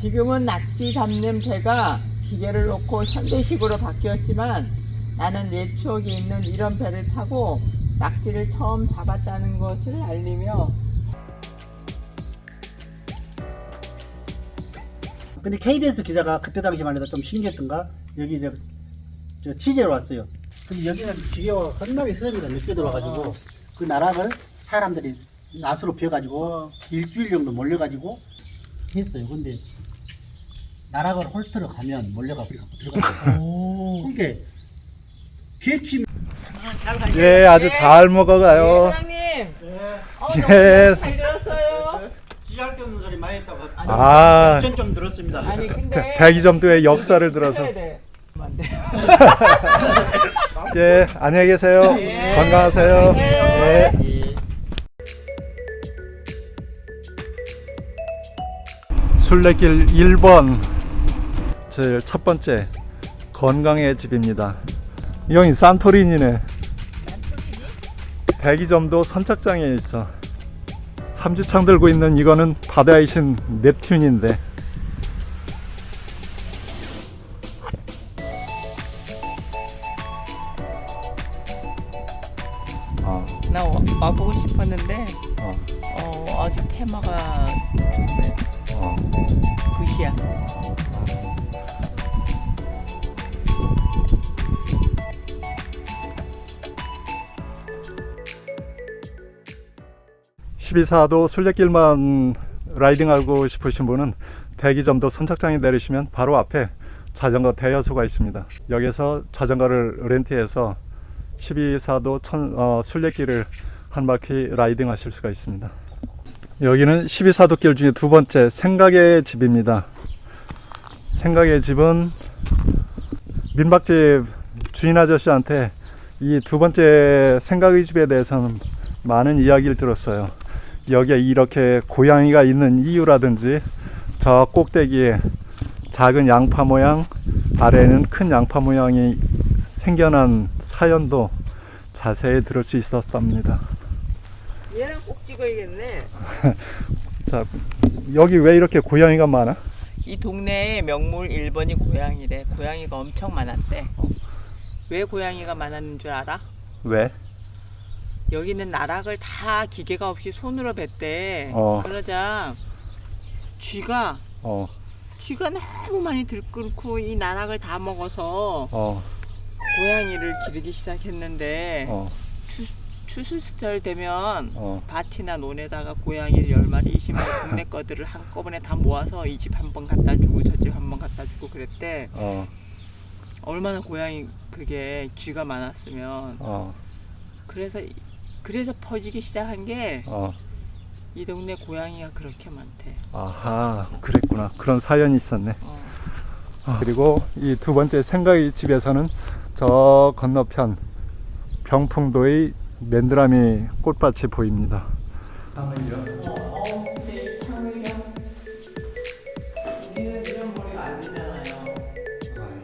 지금은 낙지 잡는 배가 기계를 놓고 현대식으로 바뀌었지만 나는 옛 추억이 있는 이런 배를 타고 낙지를 처음 잡았다는 것을 알리며 근데 KBS 기자가 그때 당시만 해도 좀 신기했던가? 여기 이제 저 취재로 왔어요. 근데 여기는 기계가 겁나게 세비가 늦게 들어와가지고 그 나락을 사람들이 낫으로 비워가지고 일주일 정도 몰려가지고 했어요. 근데 나락을 홀트로 가면 몰려가 우리가 들어가요. 그러니까 개팀 예, 아주 잘 먹어가요. 사장님 어, 예. 잘 들었어요. 없는 소리 많이 했다고 아, 좀, 좀 들었습니다. 아니 근데 백이점도의 역사를 들어서. 돼. 안 돼. 예, 안녕히 계세요. 건강하세요. 예. 순례길 1번 제 첫 번째 건강의 집입니다. 여기 산토리니네. 대기점도 선착장에 있어. 삼지창 들고 있는 이거는 바다의 신 넵튠인데 나 와, 와보고 싶었는데 어, 어, 아주 테마가 좋네. 어. 굿이야. 십이사도 순례길만 라이딩하고 싶으신 분은 대기점도 선착장에 내리시면 바로 앞에 자전거 대여소가 있습니다. 여기서 자전거를 렌트해서 12사도 천, 어, 순례길을 한 바퀴 라이딩 하실 수가 있습니다. 여기는 12사도 길 중에 두 번째 생각의 집입니다. 생각의 집은 민박집 주인 아저씨한테 이 두 번째 생각의 집에 대해서는 많은 이야기를 들었어요. 여기에 이렇게 고양이가 있는 이유라든지 저 꼭대기에 작은 양파 모양 아래에는 큰 양파 모양이 생겨난 사연도 자세히 들을 수 있었답니다. 얘랑 꼭 찍어야겠네. 자, 여기 왜 이렇게 고양이가 많아? 이 동네에 명물 1번이 고양이래. 고양이가 엄청 많았대. 왜 고양이가 많았는 줄 알아? 왜? 여기는 나락을 다 기계가 없이 손으로 뱉대. 어. 그러자 쥐가 어, 쥐가 너무 많이 들끓고 이 나락을 다 먹어서 어, 고양이를 기르기 시작했는데 어, 추, 추수시절 되면 어. 밭이나 논에다가 고양이를 열 마리, 이십 마리 국내 거들을 한꺼번에 다 모아서 이 집 한 번 갖다 주고 저 집 한 번 갖다 주고 그랬대. 어, 얼마나 고양이 그게 쥐가 많았으면 어, 그래서 그래서 퍼지기 시작한 게이 어. 동네 고양이가 그렇게 많대. 아하, 그랬구나. 그런 사연이 있었네. 어. 아, 그리고 이 두 번째 생각의 집에서는 저 건너편 병풍도의 맨드라미 꽃밭이 보입니다.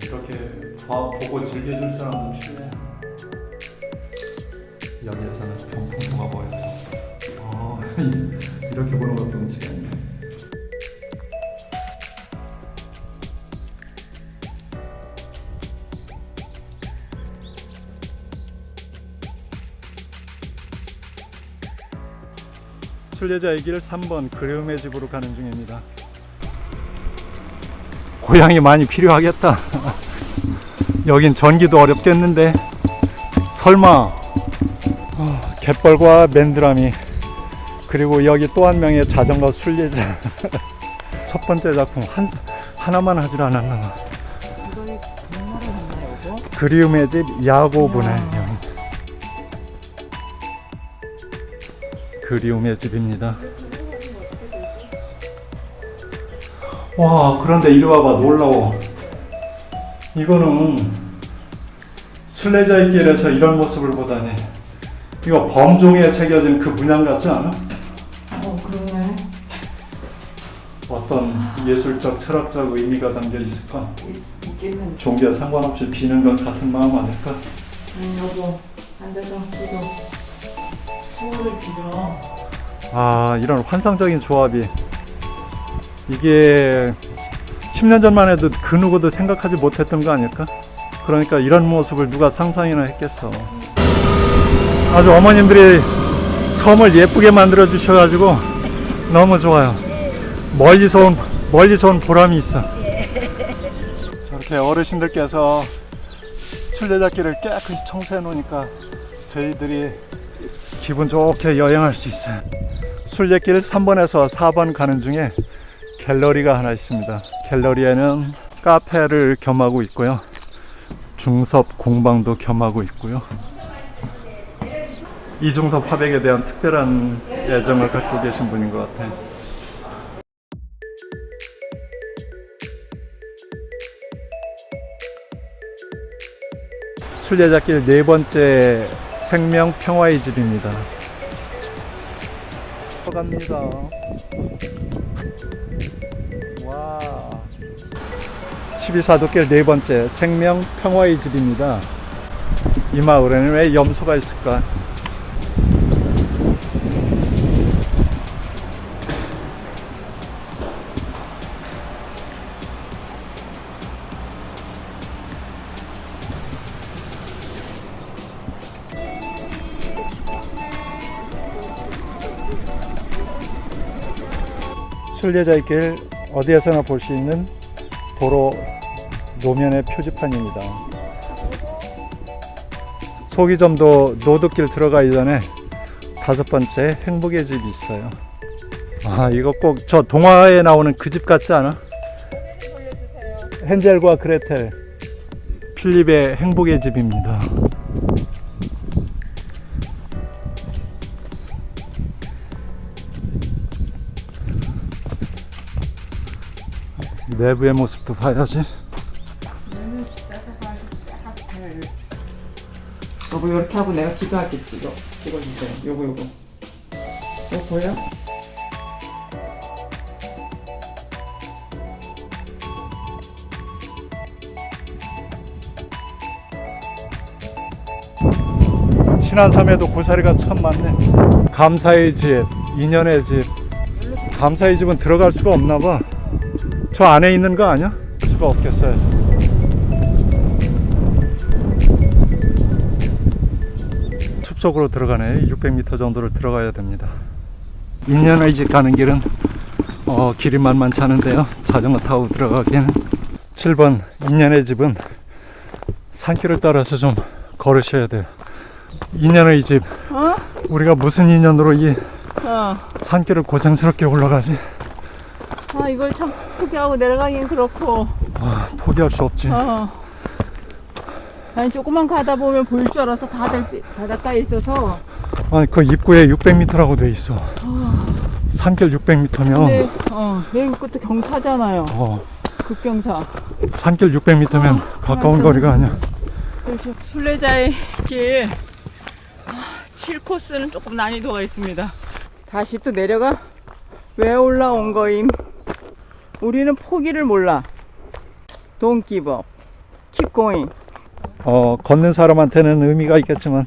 이렇게 보고 즐겨줄 사람도 필요해. 여기에서는 병풍도가 보여서 어, 이렇게 보는 것도 있네. 순례자의 길 3번 그리움의 집으로 가는 중입니다. 고양이 많이 필요하겠다. 여긴 전기도 어렵겠는데 설마 어, 갯벌과 맨드라미 그리고 여기 또 한 명의 자전거 순례자 첫 번째 작품 한, 하나만 하질 않았나? 그리움의 집 야고분의 그리움의 집입니다 와 그런데 이리 와봐 놀라워 이거는 순례자의 길에서 이런 모습을 보다니 이거 범종에 새겨진 그 문양 같지 않아? 어, 그러네. 어떤 예술적 철학적 의미가 담겨 있을까? 있, 있겠는. 종교에 상관없이 비는 것 같은 마음 아닐까? 음, 여보. 앉아서 기도. 아, 이런 환상적인 조합이 이게 10년 전만 해도 그 누구도 생각하지 못했던 거 아닐까? 그러니까 이런 모습을 누가 상상이나 했겠어. 아주 어머님들이 섬을 예쁘게 만들어 주셔가지고 너무 좋아요. 멀리서 온 멀리서 온 보람이 있어. 저렇게 어르신들께서 순례자길을 깨끗이 청소해 놓으니까 저희들이 기분 좋게 여행할 수 있어요. 순례길 3번에서 4번 가는 중에 갤러리가 하나 있습니다. 갤러리에는 카페를 겸하고 있고요. 중섭 공방도 겸하고 있고요. 이중섭 화백에 대한 특별한 애정을 갖고 계신 분인 것 같아요. 순례자길 네 번째 생명 평화의 집입니다. 갑니다. 와. 12사도길 네 번째 생명 평화의 집입니다. 이 마을에는 왜 염소가 있을까? 순례자의 길 어디에서나 볼 수 있는 도로 노면의 표지판입니다. 소기점도 노드길 들어가기 전에 다섯 번째 행복의 집이 있어요. 아 이거 꼭 저 동화에 나오는 그 집 같지 않아? 헨젤과 그레텔 필립의 행복의 집입니다. 내부의 모습도 봐야지. 여보 이렇게 하고 내가 기도하겠지. 이거 찍어주세요. 요거 요거. 이거 보여? 신안섬에도 고사리가 참 많네. 감사의 집, 인연의 집. 감사의 집은 들어갈 수가 없나 봐. 저 안에 있는 거 아니야? 수가 없겠어요. 숲속으로 들어가네. 600m 정도를 들어가야 됩니다. 인연의 집 가는 길은 어, 길이 만만치 않은데요. 자전거 타고 들어가기에는 7번 인연의 집은 산길을 따라서 좀 걸으셔야 돼요. 인연의 집. 어? 우리가 무슨 인연으로 이 어. 산길을 고생스럽게 올라가지? 아 이걸 참 포기하고 내려가긴 그렇고. 아, 포기할 수 없지. 어. 아니 조금만 가다 보면 보일 줄 알아서 다들 바닷가에 있어서. 아니 그 입구에 600m라고 돼 있어. 산길 600m면 근데 어 여기 끝도 경사잖아요. 어, 급경사. 산길 600m면 가까운 알았어. 거리가 아니야. 그래서 순례자의 길 7코스는 조금 난이도가 있습니다. 다시 또 내려가? 왜 올라온 거임? 우리는 포기를 몰라. Don't give up. Keep going. 어, 걷는 사람한테는 의미가 있겠지만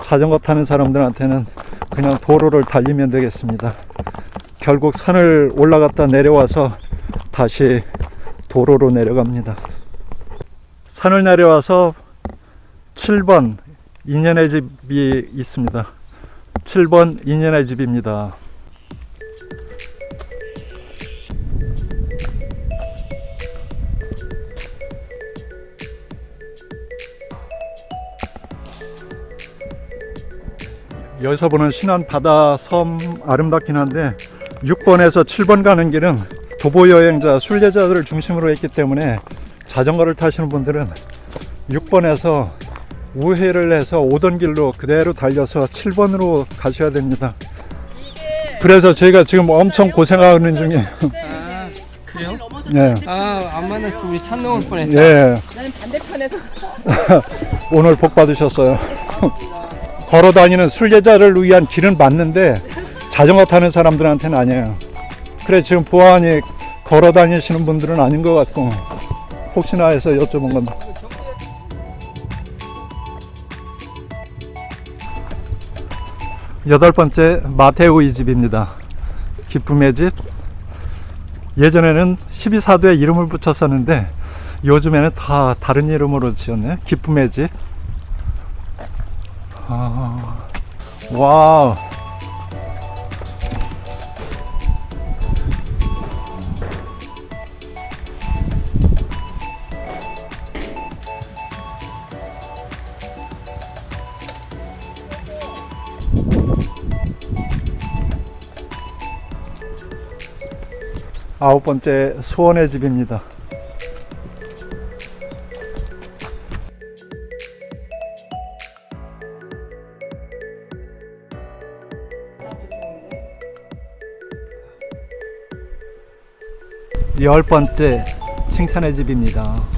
자전거 타는 사람들한테는 그냥 도로를 달리면 되겠습니다. 결국 산을 올라갔다 내려와서 다시 도로로 내려갑니다. 산을 내려와서 7번 인연의 집이 있습니다. 7번 인연의 집입니다. 여기서 보는 신안 바다 섬 아름답긴 한데 6번에서 7번 가는 길은 도보 여행자, 순례자들을 중심으로 했기 때문에 자전거를 타시는 분들은 6번에서 우회를 해서 오던 길로 그대로 달려서 7번으로 가셔야 됩니다. 그래서 저희가 지금 엄청 고생하는 중이에요. 아 그래요? 예. 아 안 만났으면 우리 산 넘을 뻔했다. 예. 나는 반대편에서 오늘 복 받으셨어요. 걸어 다니는 순례자를 위한 길은 맞는데 자전거 타는 사람들한테는 아니에요. 그래 지금 보안이 걸어 다니시는 분들은 아닌 것 같고 혹시나 해서 여쭤본 겁니다. 여덟 번째 마테오의 집입니다. 기쁨의 집. 예전에는 12사도에 이름을 붙였었는데 요즘에는 다 다른 이름으로 지었네. 기쁨의 집. 아, 와우. 아홉 번째 소원의 집입니다. 열 번째 칭찬의 집입니다.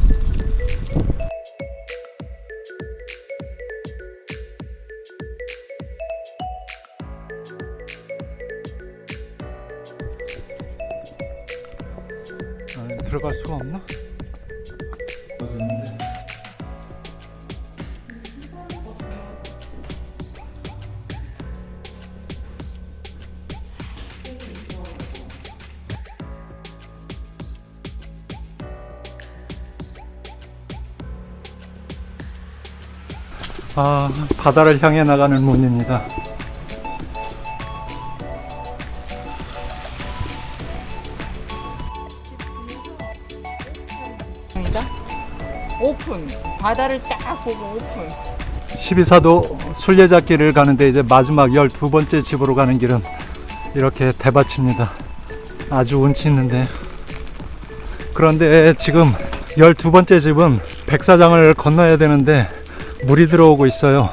아, 바다를 향해 나가는 문입니다. 입니다. 오픈. 바다를 딱 보고 오픈. 12사도 순례자길을 가는데 이제 마지막 12번째 집으로 가는 길은 이렇게 대밭입니다. 아주 운치 있는데. 그런데 지금 12번째 집은 백사장을 건너야 되는데 물이 들어오고 있어요.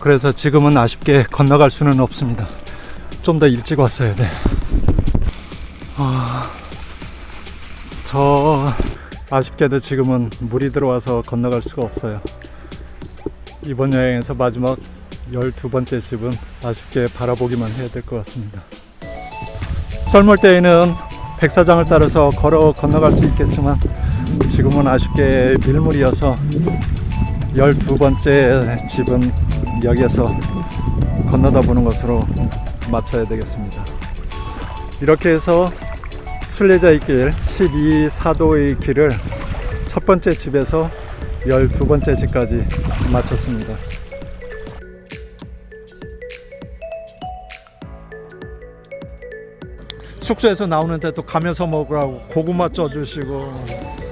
그래서 지금은 아쉽게 건너갈 수는 없습니다. 좀 더 일찍 왔어야 돼. 아, 저 아쉽게도 지금은 물이 들어와서 건너갈 수가 없어요. 이번 여행에서 마지막 12번째 집은 아쉽게 바라보기만 해야 될 것 같습니다. 썰물 때에는 백사장을 따라서 걸어 건너갈 수 있겠지만 지금은 아쉽게 밀물이어서 12번째 집은 여기에서 건너다 보는 것으로 맞춰야 되겠습니다. 이렇게 해서 순례자의 길 12사도의 길을 첫 번째 집에서 12번째 집까지 마쳤습니다. 숙소에서 나오는데 또 가면서 먹으라고 고구마 쪄주시고